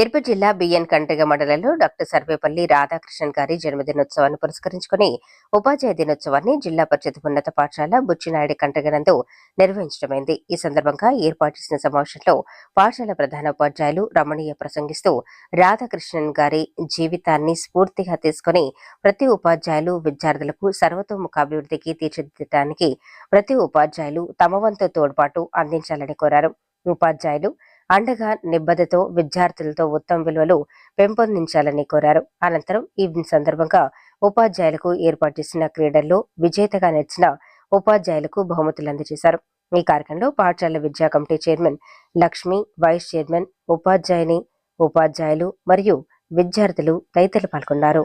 తిరుపతి జిల్లా బిఎన్ కండ్రిగ మండలంలో డాక్టర్ సర్వేపల్లి రాధాకృష్ణన్ గారి జన్మదినోత్సవాన్ని పురస్కరించుకుని ఉపాధ్యాయ దినోత్సవాన్ని జిల్లా పరిషత్ ఉన్నత పాఠశాల బుచ్చినాయుడు కంటగనందు నిర్వహించడమైంది. ఈ సందర్భంగా ఏర్పాటు చేసిన సమావేశంలో పాఠశాల ప్రధాన ఉపాధ్యాయులు రమణీయ ప్రసంగిస్తూ రాధాకృష్ణన్ గారి జీవితాన్ని స్ఫూర్తిగా తీసుకుని ప్రతి ఉపాధ్యాయులు విద్యార్థులకు సర్వతోముఖాభివృద్ధికి తీర్చిదిద్దడానికి ప్రతి ఉపాధ్యాయులు తమ వంతు తోడ్పాటు అందించాలని కోరారు. ఉపాధ్యాయులు అండగా నిబద్ధతో విద్యార్థులతో ఉత్తమ విలువలు పెంపొందించాలని కోరారు. అనంతరం ఈ సందర్భంగా ఉపాధ్యాయులకు ఏర్పాటు చేసిన క్రీడల్లో విజేతగా నిలిచిన ఉపాధ్యాయులకు బహుమతులు అందజేశారు. ఈ కార్యక్రమంలో పాఠశాల విద్యా committee chairman Lakshmi vice chairman ఉపాధ్యాయుని ఉపాధ్యాయులు మరియు విద్యార్థులు తదితరులు పాల్గొన్నారు.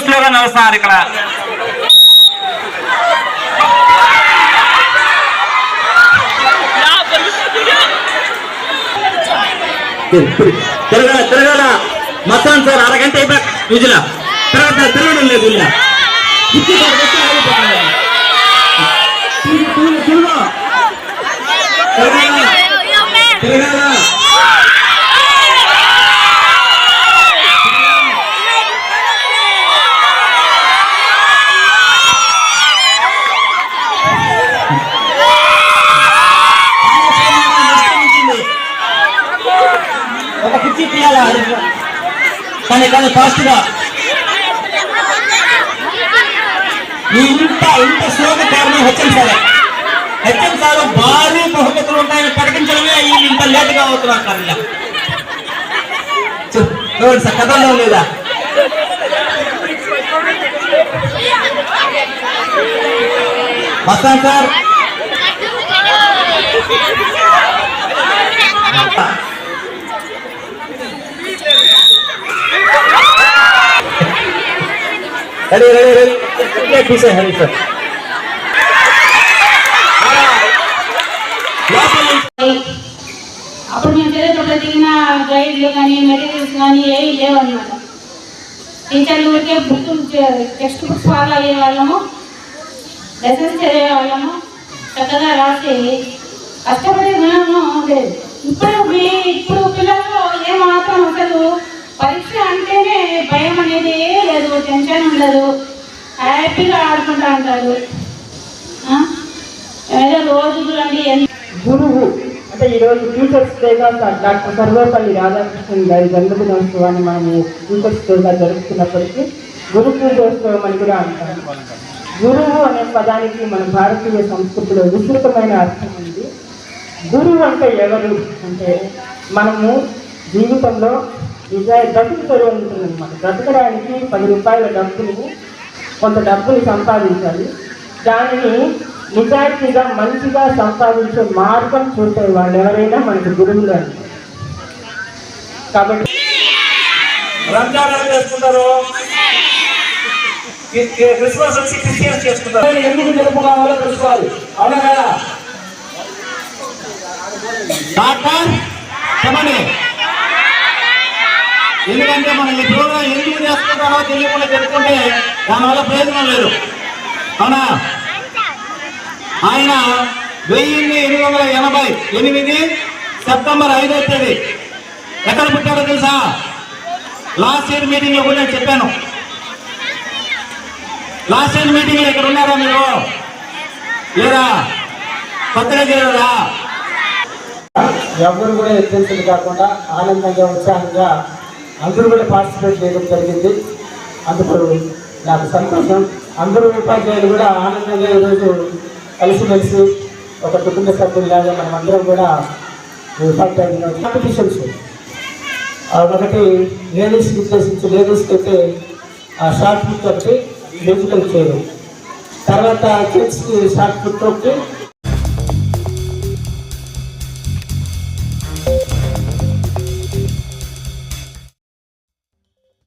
స్లోగన్ వస్తున్నారు ఇక్కడ తిరగల తిరగల మొత్తం సార్ అరగంట అయిపోయి విజుల. తర్వాత తిరగడం లేదు ఇలా కానీ కానీ ఫాస్ట్ గా ఈ ఇంత ఇంత స్లోగా కారణం హెచ్ఎం సార్ హెచ్ఎం సార్ భారీ బహుమతులు ఉంటాయని ప్రకటించడమే ఈ ఇంత లేట్ గా అవుతున్నారు సార్ ఇలా చూ- చూడండి సార్ కథలో లేదా వస్తాను సార్ రెడీ రెడీ రెడీ తీసే హరి సార్ దిగిన గైడ్లు కానీ మెటీరియల్స్ కానీ ఏవి లేవన్నమాట. టీచర్లు ఊరికే బుక్ టెక్స్ట్ బుక్స్ ఫాలో అయ్యే వాళ్ళము. లెసన్స్ చదివే వాళ్ళము. చక్కగా రాసి కష్టపడే గుణము లేదు ఇప్పుడు మీ ఇప్పుడు పిల్లల్లో ఏమాత్రం అసలు పరీక్ష అంటేనే భయం అనేది లేదు టెన్షన్ ఉండదు. హ్యాపీగా ఆడుకుంటా ఉంటారు. ఏదో రోజులు అంటే ఎంత అంటే ఈరోజు ఫ్యూచర్స్ డేగా డాక్టర్ సర్వేపల్లి రాధాకృష్ణన్ గారి జన్మదినోత్సవాన్ని మనము ఫ్యూచర్స్ డేగా జరుపుతున్నప్పటికీ గురు పూజోత్సవం అని కూడా అంటారు. గురువు అనే పదానికి మన భారతీయ సంస్కృతిలో విస్తృతమైన అర్థం ఉంది. గురువు అంటే ఎవరు? అంటే మనము జీవితంలో నిజాయి బ్రతుకుతూ ఉంటుందన్నమాట బ్రతకడానికి పది రూపాయల డబ్బులు కొంత డబ్బుని సంపాదించాలి. దానిని నిజాయితీగా మంచిగా సంపాదించే మార్గం చూసే వాళ్ళు ఎవరైనా మనకి గురువులు కాబట్టి రంజాన్ ఎలా చేసుకుంటారు? క్రి- క్రి- క్రిస్మస్ వచ్చి క్రిస్టియన్స్ చేసుకుంటారు. ఎందుకు జరుపుకోవాలో తెలుసుకోవాలి. అవునా కదా? డాక్టర్ చెప్పండి. ఎందుకంటే మనం ఈ ప్రోగ్రాం ఎందుకు చేసుకుంటామో తెలియకుండా జరుపుకుంటే దానివల్ల ప్రయోజనం లేదు. అవునా? ఆయన వెయ్యిన్ని ఎనిమిది వందల ఎనభై ఎనిమిది సెప్టెంబర్ ఐదో తేదీ. ఎక్కడ పుట్టాడో తెలుసా? లాస్ట్ ఇయర్ మీటింగ్లో కూడా నేను చెప్పాను. లాస్ట్ ఇయర్ మీటింగ్లో ఇక్కడ ఉన్నారా మీరు? లేరా? కొత్తగా చేరారా? ఎవరు కూడా ఎత్తించింది కాకుండా ఆనందంగా ఉత్సాహంగా అందరూ కూడా పార్టిసిపేట్ చేయడం జరిగింది. అందుకు నాకు సంతోషం. అందరూ ఉపాధ్యాయులు కూడా ఆనందంగా ఈరోజు కలిసిమెలిసి ఒక కుటుంబ సభ్యులాగా మనం అందరం కూడా ఈ ఉపాధ్యాయులు కాంపిటీషన్స్ ఒకటి లేడీస్ ఉద్దేశించి లేడీస్కి అయితే ఆ షార్ట్ ఫుట్ ఒకటి మ్యూజికల్ చేయడం తర్వాత కిడ్స్కి షార్ట్ ఫుట్ ఒకటి